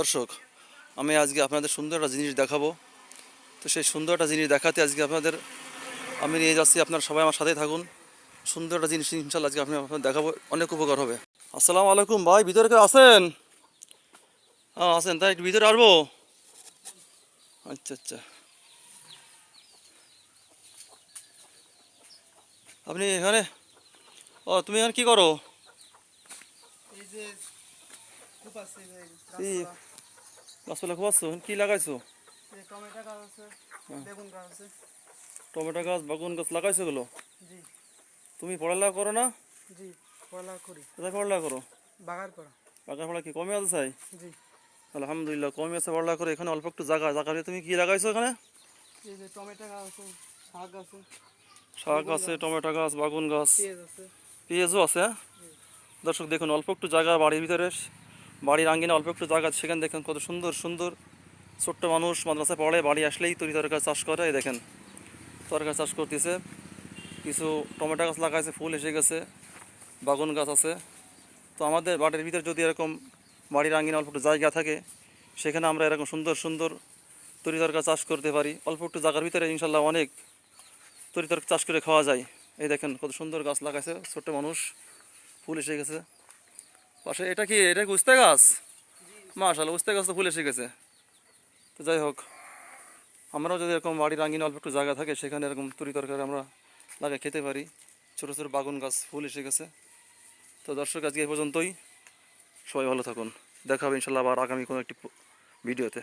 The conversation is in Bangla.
দর্শক, আমি আজকে আপনাদের সুন্দর একটা জিনিস দেখাবো। তো সেই সুন্দর একটা জিনিস দেখাতে আজকে আপনাদের, আমি নিয়ে যাচ্ছি, আপনারা সবাই আমার সাথেই থাকুন। সুন্দর একটা জিনিস ইনশাল্লাহ আজকে আপনি আপনাদের দেখাবো, অনেক উপকার হবে। আসসালামু আলাইকুম ভাই, ভিতরে কেউ আছেন? হ্যাঁ আছেন। তাই একটু ভিতরে আসব? আচ্ছা আচ্ছা। আপনি এখানে, ও, তুমি এখানে কি করো? খুব গাছপালা। কি লাগাইছো? টমেটো গাছ আছে বেগুন গাছ আছে। টমেটো গাছ বাগুন গাছ লাগাইছো এগুলো? তুমি পড়ালেখা করো না? জি পড়ালেখা করি। কোথায় পড়ালেখা করো? বাগার করা বাগান পড়া কি কমে আছে চাই জি। আলহামদুলিল্লাহ কমে আছে পড়ালেখা করে। এখানে অল্প একটু জায়গা জায়গা তুমি কি লাগাইছো এখানে? এই যে টমেটো গাছ আছে শাক আছে। শাক আছে টমেটো গাছ বাগুন গাছ। পেঁয়াজ আছে। পেঁয়াজও আছে হ্যাঁ? দর্শক দেখুন অল্প একটু জায়গা বাড়ির ভিতরে। বাড়ির আঙ্গিনে অল্প একটু জায়গা সেখানে দেখেন কত সুন্দর সুন্দর ছোট্ট মানুষ মাদ্রাসায় পড়ে, বাড়ি আসলেই তরি তরকারি চাষ করে, এই দেখেন। তরকারি চাষ করতেছে। কিছু টমেটো গাছ লাগাইছে ফুল এসে গেছে, বাগুন গাছ আছে। তো আমাদের বাড়ির ভিতরে যদি এরকম বাড়ির আঙ্গিনে অল্প একটু জায়গা থাকে, সেখানে আমরা এরকম সুন্দর সুন্দর তরি তরকারি চাষ করতে পারি। অল্প একটু জায়গার ভিতরে ইনশাল্লাহ অনেক তরি তরকারি চাষ করে খাওয়া যায়। এই দেখেন কত সুন্দর গাছ লাগাইছে, ছোট্ট মানুষ, ফুল এসে গেছে। পাশে, এটা কি এটা কি উস্তে গাছ? মাশাল উস্তে গাছ তো ফুল এসে গেছে তো যাই হোক, আমরাও যদি এরকম বাড়ির আঙ্গিনে অল্প একটু জায়গা থাকে, সেখানে এরকম তরি তরকারি আমরা লাগিয়ে খেতে পারি। ছোটো ছোটো বাগুন গাছ ফুল এসে গেছে তো দর্শক, আজকে এই পর্যন্তই। সবাই ভালো থাকুন। দেখা হবে ইনশাল্লাহ আবার আগামী কোনো একটি ভিডিওতে।